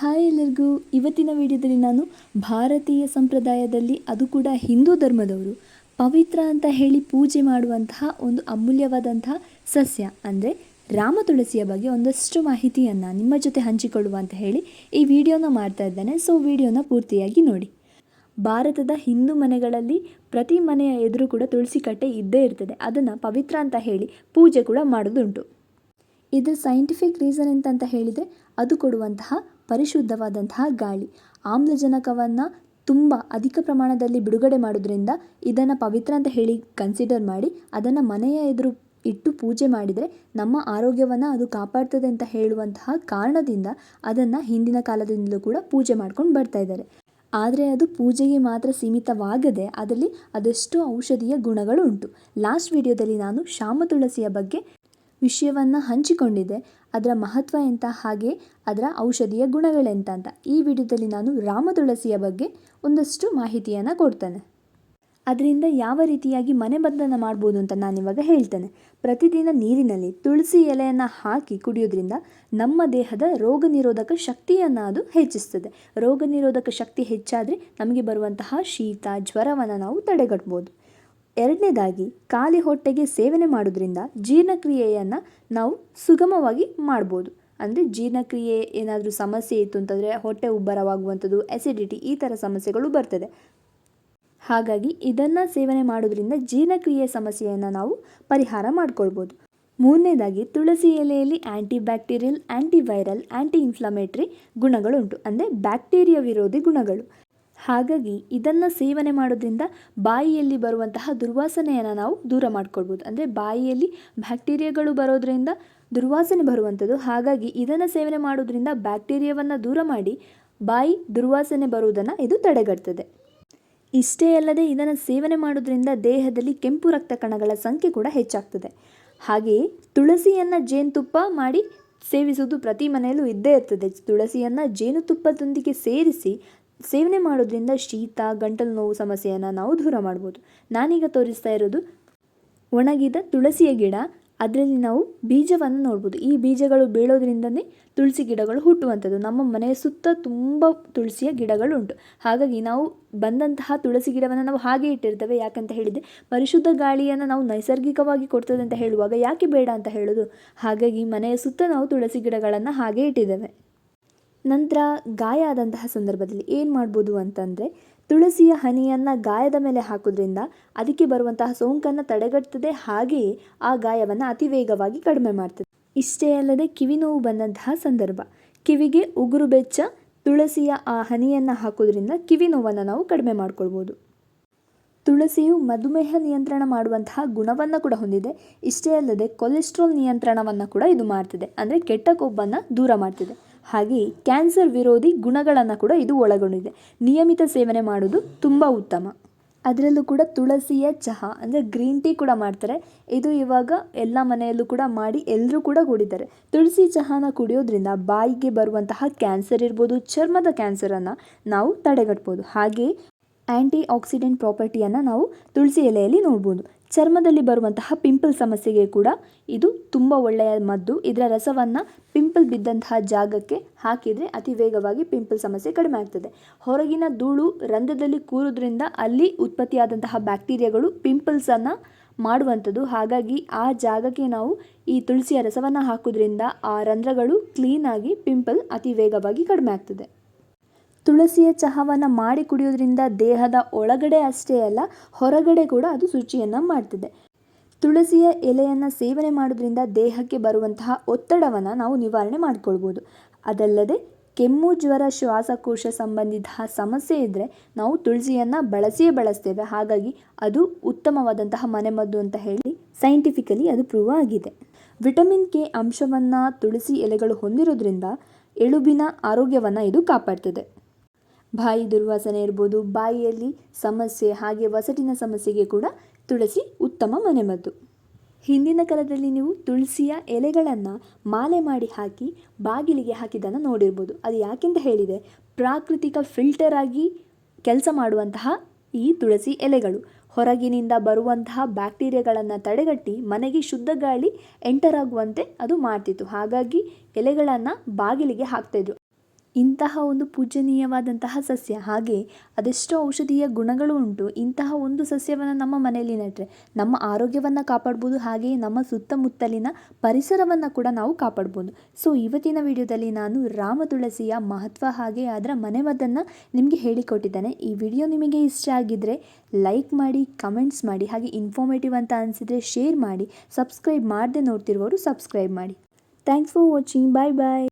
Hi ಎಲ್ಲರಿಗೂ. ಇವತ್ತಿನ ವಿಡಿಯೋದಲ್ಲಿ ನಾನು ಭಾರತೀಯ ಸಂಪ್ರದಾಯದಲ್ಲಿ ಅದು ಕೂಡ ಹಿಂದೂ ಧರ್ಮದವರು ಪವಿತ್ರ ಅಂತ ಹೇಳಿ ಪೂಜೆ ಮಾಡುವಂತಹ ಒಂದು ಅಮೂಲ್ಯವಾದಂತಹ ಸಸ್ಯ, ಅಂದರೆ ರಾಮ ತುಳಸಿಯ ಬಗ್ಗೆ ಒಂದಷ್ಟು ಮಾಹಿತಿಯನ್ನು ನಿಮ್ಮ ಜೊತೆ ಹಂಚಿಕೊಳ್ಳುವ ಅಂತ ಹೇಳಿ ಈ ವಿಡಿಯೋನ ಮಾಡ್ತಾ ಇದ್ದೇನೆ. ಸೊ ವಿಡಿಯೋನ ಪೂರ್ತಿಯಾಗಿ ನೋಡಿ. ಭಾರತದ ಹಿಂದೂ ಮನೆಗಳಲ್ಲಿ ಪ್ರತಿ ಮನೆಯ ಎದುರು ಕೂಡ ತುಳಸಿ ಕಟ್ಟೆ ಇದ್ದೇ ಇರ್ತದೆ. ಅದನ್ನು ಪವಿತ್ರ ಅಂತ ಹೇಳಿ ಪೂಜೆ ಕೂಡ ಮಾಡೋದುಂಟು. ಇದರ ಸೈಂಟಿಫಿಕ್ ರೀಸನ್ ಎಂತಂತ ಹೇಳಿದರೆ ಅದು ಕೊಡುವಂತಹ ಪರಿಶುದ್ಧವಾದಂತಹ ಗಾಳಿ. ಆಮ್ಲಜನಕವನ್ನು ತುಂಬ ಅಧಿಕ ಪ್ರಮಾಣದಲ್ಲಿ ಬಿಡುಗಡೆ ಮಾಡೋದ್ರಿಂದ ಇದನ್ನು ಪವಿತ್ರ ಅಂತ ಹೇಳಿ ಕನ್ಸಿಡರ್ ಮಾಡಿ, ಅದನ್ನು ಮನೆಯ ಎದುರು ಇಟ್ಟು ಪೂಜೆ ಮಾಡಿದರೆ ನಮ್ಮ ಆರೋಗ್ಯವನ್ನು ಅದು ಕಾಪಾಡ್ತದೆ ಅಂತ ಹೇಳುವಂತಹ ಕಾರಣದಿಂದ ಅದನ್ನು ಹಿಂದಿನ ಕಾಲದಿಂದಲೂ ಕೂಡ ಪೂಜೆ ಮಾಡ್ಕೊಂಡು ಬರ್ತಾ ಇದ್ದಾರೆ. ಆದರೆ ಅದು ಪೂಜೆಗೆ ಮಾತ್ರ ಸೀಮಿತವಾಗದೆ ಅದರಲ್ಲಿ ಅದೆಷ್ಟೋ ಔಷಧೀಯ ಗುಣಗಳು ಉಂಟು ಲಾಸ್ಟ್ ವಿಡಿಯೋದಲ್ಲಿ ನಾನು ಶಾಮ ತುಳಸಿಯ ಬಗ್ಗೆ ವಿಷಯವನ್ನು ಹಂಚಿಕೊಂಡಿದೆ. ಅದರ ಮಹತ್ವ ಎಂತ? ಹಾಗೆ ಅದರ ಔಷಧೀಯ ಗುಣಗಳೆಂತ ಅಂತ. ಈ ವಿಡಿಯೋದಲ್ಲಿ ನಾನು ರಾಮ ತುಳಸಿಯ ಬಗ್ಗೆ ಒಂದಷ್ಟು ಮಾಹಿತಿಯನ್ನು ಕೊಡ್ತೇನೆ. ಅದರಿಂದ ಯಾವ ರೀತಿಯಾಗಿ ಮನೆಮದ್ದನ್ನು ಮಾಡ್ಬೋದು ಅಂತ ನಾನಿವಾಗ ಹೇಳ್ತೇನೆ. ಪ್ರತಿದಿನ ನೀರಿನಲ್ಲಿ ತುಳಸಿ ಎಲೆಯನ್ನು ಹಾಕಿ ಕುಡಿಯೋದ್ರಿಂದ ನಮ್ಮ ದೇಹದ ರೋಗ ನಿರೋಧಕ ಶಕ್ತಿಯನ್ನು ಅದು ಹೆಚ್ಚಿಸ್ತದೆ. ರೋಗ ನಿರೋಧಕ ಶಕ್ತಿ ಹೆಚ್ಚಾದರೆ ನಮಗೆ ಬರುವಂತಹ ಶೀತ, ಜ್ವರವನ್ನು ನಾವು ತಡೆಗಟ್ಬೋದು. ಎರಡನೇದಾಗಿ, ಖಾಲಿ ಹೊಟ್ಟೆಗೆ ಸೇವನೆ ಮಾಡೋದ್ರಿಂದ ಜೀರ್ಣಕ್ರಿಯೆಯನ್ನು ನಾವು ಸುಗಮವಾಗಿ ಮಾಡ್ಬೋದು. ಅಂದರೆ ಜೀರ್ಣಕ್ರಿಯೆ ಏನಾದರೂ ಸಮಸ್ಯೆ ಇತ್ತು ಅಂತಂದರೆ ಹೊಟ್ಟೆ ಉಬ್ಬರವಾಗುವಂಥದ್ದು ಎಸಿಡಿಟಿ ಈ ಥರ ಸಮಸ್ಯೆಗಳು ಬರ್ತದೆ. ಹಾಗಾಗಿ ಇದನ್ನು ಸೇವನೆ ಮಾಡೋದ್ರಿಂದ ಜೀರ್ಣಕ್ರಿಯೆ ಸಮಸ್ಯೆಯನ್ನು ನಾವು ಪರಿಹಾರ ಮಾಡ್ಕೊಳ್ಬೋದು. ಮೂರನೇದಾಗಿ, ತುಳಸಿ ಎಲೆಯಲ್ಲಿ anti bacterial antiviral anti inflammatory ಗುಣಗಳುಂಟು. ಅಂದರೆ ಬ್ಯಾಕ್ಟೀರಿಯಾ ವಿರೋಧಿ ಗುಣಗಳು. ಹಾಗಾಗಿ ಇದನ್ನು ಸೇವನೆ ಮಾಡೋದ್ರಿಂದ ಬಾಯಿಯಲ್ಲಿ ಬರುವಂತಹ ದುರ್ವಾಸನೆಯನ್ನು ನಾವು ದೂರ ಮಾಡ್ಕೊಳ್ಬೋದು. ಅಂದರೆ ಬಾಯಿಯಲ್ಲಿ ಬ್ಯಾಕ್ಟೀರಿಯಾಗಳು ಬರೋದ್ರಿಂದ ದುರ್ವಾಸನೆ ಬರುವಂಥದ್ದು. ಹಾಗಾಗಿ ಇದನ್ನು ಸೇವನೆ ಮಾಡೋದ್ರಿಂದ ಬ್ಯಾಕ್ಟೀರಿಯಾವನ್ನು ದೂರ ಮಾಡಿ ಬಾಯಿ ದುರ್ವಾಸನೆ ಬರುವುದನ್ನು ಇದು ತಡೆಗಟ್ತದೆ. ಇಷ್ಟೇ ಅಲ್ಲದೆ ಇದನ್ನು ಸೇವನೆ ಮಾಡೋದ್ರಿಂದ ದೇಹದಲ್ಲಿ ಕೆಂಪು ರಕ್ತ ಕಣಗಳ ಸಂಖ್ಯೆ ಕೂಡ ಹೆಚ್ಚಾಗ್ತದೆ. ಹಾಗೆಯೇ ತುಳಸಿಯನ್ನು ಜೇನುತುಪ್ಪ ಮಾಡಿ ಸೇವಿಸುವುದು ಪ್ರತಿ ಮನೆಯಲ್ಲೂ ಇದ್ದೇ ಇರ್ತದೆ. ತುಳಸಿಯನ್ನು ಜೇನುತುಪ್ಪದೊಂದಿಗೆ ಸೇರಿಸಿ ಸೇವನೆ ಮಾಡೋದ್ರಿಂದ ಶೀತ, ಗಂಟಲು ನೋವು ಸಮಸ್ಯೆಯನ್ನು ನಾವು ದೂರ ಮಾಡ್ಬೋದು. ನಾನೀಗ ತೋರಿಸ್ತಾ ಇರೋದು ಒಣಗಿದ ತುಳಸಿಯ ಗಿಡ. ಅದರಲ್ಲಿ ನಾವು ಬೀಜವನ್ನು ನೋಡ್ಬೋದು. ಈ ಬೀಜಗಳು ಬೀಳೋದ್ರಿಂದನೇ ತುಳಸಿ ಗಿಡಗಳು ಹುಟ್ಟುವಂಥದ್ದು. ನಮ್ಮ ಮನೆಯ ಸುತ್ತ ತುಂಬ ತುಳಸಿಯ ಗಿಡಗಳುಂಟು. ಹಾಗಾಗಿ ನಾವು ಬಂದಂತಹ ತುಳಸಿ ಗಿಡವನ್ನು ನಾವು ಹಾಗೆ ಇಟ್ಟಿರ್ತೇವೆ. ಯಾಕಂತ ಹೇಳಿದರೆ ಪರಿಶುದ್ಧ ಗಾಳಿಯನ್ನು ನಾವು ನೈಸರ್ಗಿಕವಾಗಿ ಕೊಡ್ತದೆ ಅಂತ ಹೇಳುವಾಗ ಯಾಕೆ ಬೇಡ ಅಂತ ಹೇಳೋದು? ಹಾಗಾಗಿ ಮನೆಯ ಸುತ್ತ ನಾವು ತುಳಸಿ ಗಿಡಗಳನ್ನು ಹಾಗೆ ಇಟ್ಟಿದ್ದೇವೆ. ನಂತರ ಗಾಯ ಆದಂತಹ ಸಂದರ್ಭದಲ್ಲಿ ಏನು ಮಾಡ್ಬೋದು ಅಂತಂದರೆ ತುಳಸಿಯ ಹನಿಯನ್ನು ಗಾಯದ ಮೇಲೆ ಹಾಕೋದ್ರಿಂದ ಅದಕ್ಕೆ ಬರುವಂತಹ ಸೋಂಕನ್ನು ತಡೆಗಟ್ತದೆ, ಹಾಗೆಯೇ ಆ ಗಾಯವನ್ನು ಅತಿ ವೇಗವಾಗಿ ಕಡಿಮೆ ಮಾಡ್ತದೆ. ಇಷ್ಟೇ ಅಲ್ಲದೆ ಕಿವಿ ನೋವು ಬಂದಂತಹ ಸಂದರ್ಭ. ಕಿವಿಗೆ ಉಗುರು ಬೆಚ್ಚ, ತುಳಸಿಯ ಆ ಹನಿಯನ್ನು ಹಾಕೋದ್ರಿಂದ ಕಿವಿ ನೋವನ್ನು ನಾವು ಕಡಿಮೆ ಮಾಡ್ಕೊಳ್ಬೋದು. ತುಳಸಿಯು ಮಧುಮೇಹ ನಿಯಂತ್ರಣ ಮಾಡುವಂತಹ ಗುಣವನ್ನು ಕೂಡ ಹೊಂದಿದೆ. ಇಷ್ಟೇ ಅಲ್ಲದೆ ಕೊಲೆಸ್ಟ್ರಾಲ್ ನಿಯಂತ್ರಣವನ್ನು ಕೂಡ ಇದು ಮಾಡ್ತದೆ. ಅಂದರೆ ಕೆಟ್ಟ ಕೊಬ್ಬನ್ನು ದೂರ ಮಾಡ್ತಿದೆ. ಹಾಗೆಯೇ ಕ್ಯಾನ್ಸರ್ ವಿರೋಧಿ ಗುಣಗಳನ್ನು ಕೂಡ ಇದು ಒಳಗೊಂಡಿದೆ. ನಿಯಮಿತ ಸೇವನೆ ಮಾಡೋದು ತುಂಬ ಉತ್ತಮ. ಅದರಲ್ಲೂ ಕೂಡ ತುಳಸಿಯ ಚಹಾ ಅಂದರೆ ಗ್ರೀನ್ ಟೀ ಕೂಡ ಮಾಡ್ತಾರೆ. ಇದು ಇವಾಗ ಎಲ್ಲ ಮನೆಯಲ್ಲೂ ಕೂಡ ಮಾಡಿ ಎಲ್ಲರೂ ಕೂಡ ಕುಡಿತಾರೆ. ತುಳಸಿ ಚಹಾನ ಕುಡಿಯೋದ್ರಿಂದ ಬಾಯಿಗೆ ಬರುವಂತಹ ಕ್ಯಾನ್ಸರ್ ಇರ್ಬೋದು, ಚರ್ಮದ ಕ್ಯಾನ್ಸರನ್ನು ನಾವು ತಡೆಗಟ್ಬೋದು. ಹಾಗೆಯೇ ಆ್ಯಂಟಿ ಆಕ್ಸಿಡೆಂಟ್ ಪ್ರಾಪರ್ಟಿಯನ್ನು ನಾವು ತುಳಸಿ ಎಲೆಯಲ್ಲಿ ನೋಡ್ಬೋದು. ಚರ್ಮದಲ್ಲಿ ಬರುವಂತಹ ಪಿಂಪಲ್ ಸಮಸ್ಯೆಗೆ ಕೂಡ ಇದು ತುಂಬ ಒಳ್ಳೆಯ ಮದ್ದು. ಇದರ ರಸವನ್ನು ಪಿಂಪಲ್ ಬಿದ್ದಂತಹ ಜಾಗಕ್ಕೆ ಹಾಕಿದರೆ ಅತಿ ವೇಗವಾಗಿ ಪಿಂಪಲ್ ಸಮಸ್ಯೆ ಕಡಿಮೆ ಆಗ್ತದೆ. ಹೊರಗಿನ ಧೂಳು ರಂಧ್ರದಲ್ಲಿ ಕೂರೋದ್ರಿಂದ ಅಲ್ಲಿ ಉತ್ಪತ್ತಿಯಾದಂತಹ ಬ್ಯಾಕ್ಟೀರಿಯಾಗಳು ಪಿಂಪಲ್ಸನ್ನು ಮಾಡುವಂಥದ್ದು. ಹಾಗಾಗಿ ಆ ಜಾಗಕ್ಕೆ ನಾವು ಈ ತುಳಸಿಯ ರಸವನ್ನು ಹಾಕೋದ್ರಿಂದ ಆ ರಂಧ್ರಗಳು ಕ್ಲೀನಾಗಿ ಪಿಂಪಲ್ ಅತಿ ವೇಗವಾಗಿ ಕಡಿಮೆ ಆಗ್ತದೆ. ತುಳಸಿಯ ಚಹಾವನ್ನು ಮಾಡಿ ಕುಡಿಯೋದ್ರಿಂದ ದೇಹದ ಒಳಗಡೆ ಅಷ್ಟೇ ಅಲ್ಲ, ಹೊರಗಡೆ ಕೂಡ ಅದು ಶುಚಿಯನ್ನು ಮಾಡ್ತದೆ. ತುಳಸಿಯ ಎಲೆಯನ್ನು ಸೇವನೆ ಮಾಡೋದ್ರಿಂದ ದೇಹಕ್ಕೆ ಬರುವಂತಹ ಒತ್ತಡವನ್ನು ನಾವು ನಿವಾರಣೆ ಮಾಡಿಕೊಳ್ಬೋದು. ಅದಲ್ಲದೆ, ಕೆಮ್ಮು, ಜ್ವರ, ಶ್ವಾಸಕೋಶ ಸಂಬಂಧಿತ ಸಮಸ್ಯೆ ಇದ್ದರೆ ನಾವು ತುಳಸಿಯನ್ನು ಬಳಸಿಯೇ ಬಳಸ್ತೇವೆ. ಹಾಗಾಗಿ ಅದು ಉತ್ತಮವಾದಂತಹ ಮನೆಮದ್ದು ಅಂತ ಹೇಳಿ ಸೈಂಟಿಫಿಕಲಿ ಅದು ಪ್ರೂವ್ ಆಗಿದೆ. ವಿಟಮಿನ್ ಕೆ ಅಂಶವನ್ನು ತುಳಸಿ ಎಲೆಗಳು ಹೊಂದಿರೋದ್ರಿಂದ ಎಳುಬಿನ ಆರೋಗ್ಯವನ್ನು ಇದು ಕಾಪಾಡ್ತದೆ. ಬಾಯಿ ದುರ್ವಾಸನೆ ಇರ್ಬೋದು, ಬಾಯಿಯಲ್ಲಿ ಸಮಸ್ಯೆ, ಹಾಗೆ ವಸಟಿನ ಸಮಸ್ಯೆಗೆ ಕೂಡ ತುಳಸಿ ಉತ್ತಮ ಮನೆಮದ್ದು. ಹಿಂದಿನ ಕಾಲದಲ್ಲಿ ನೀವು ತುಳಸಿಯ ಎಲೆಗಳನ್ನು ಮಾಲೆ ಮಾಡಿ ಹಾಕಿ ಬಾಗಿಲಿಗೆ ಹಾಕಿದ್ದನ್ನು ನೋಡಿರ್ಬೋದು. ಅದು ಯಾಕೆಂತ ಹೇಳಿದೆ ಪ್ರಾಕೃತಿಕ ಫಿಲ್ಟರ್ ಆಗಿ ಕೆಲಸ ಮಾಡುವಂತಹ ಈ ತುಳಸಿ ಎಲೆಗಳು. ಹೊರಗಿನಿಂದ ಬರುವಂತಹ ಬ್ಯಾಕ್ಟೀರಿಯಾಗಳನ್ನು ತಡೆಗಟ್ಟಿ ಮನೆಗೆ ಶುದ್ಧ ಗಾಳಿ ಎಂಟರ್ ಆಗುವಂತೆ ಅದು ಮಾಡ್ತಿತ್ತು. ಹಾಗಾಗಿ ಎಲೆಗಳನ್ನು ಬಾಗಿಲಿಗೆ ಹಾಕ್ತಾಯಿದ್ರು ಇಂತಹ ಒಂದು ಪೂಜನೀಯವಾದಂತಹ ಸಸ್ಯ, ಹಾಗೆ ಅದೆಷ್ಟೋ ಔಷಧೀಯ ಗುಣಗಳು ಉಂಟು. ಇಂತಹ ಒಂದು ಸಸ್ಯವನ್ನು ನಮ್ಮ ಮನೆಯಲ್ಲಿ ನೆಟ್ಟರೆ ನಮ್ಮ ಆರೋಗ್ಯವನ್ನು ಕಾಪಾಡ್ಬೋದು, ಹಾಗೆಯೇ ನಮ್ಮ ಸುತ್ತಮುತ್ತಲಿನ ಪರಿಸರವನ್ನು ಕೂಡ ನಾವು ಕಾಪಾಡ್ಬೋದು. ಸೊ ಇವತ್ತಿನ ವಿಡಿಯೋದಲ್ಲಿ ನಾನು ರಾಮ ತುಳಸಿಯ ಮಹತ್ವ ಹಾಗೆ ಅದರ ಮನೆಮದ್ದನ್ನು ನಿಮಗೆ ಹೇಳಿಕೊಟ್ಟಿದ್ದೇನೆ. ಈ ವಿಡಿಯೋ ನಿಮಗೆ ಇಷ್ಟ ಆಗಿದ್ದರೆ ಲೈಕ್ ಮಾಡಿ, ಕಮೆಂಟ್ಸ್ ಮಾಡಿ, ಹಾಗೆ ಇನ್ಫಾರ್ಮೇಟಿವ್ ಅಂತ ಅನಿಸಿದರೆ ಶೇರ್ ಮಾಡಿ, ಸಬ್ಸ್ಕ್ರೈಬ್ ಮಾಡದೆ ನೋಡ್ತಿರುವವರು ಸಬ್ಸ್ಕ್ರೈಬ್ ಮಾಡಿ. Thanks for watching bye bye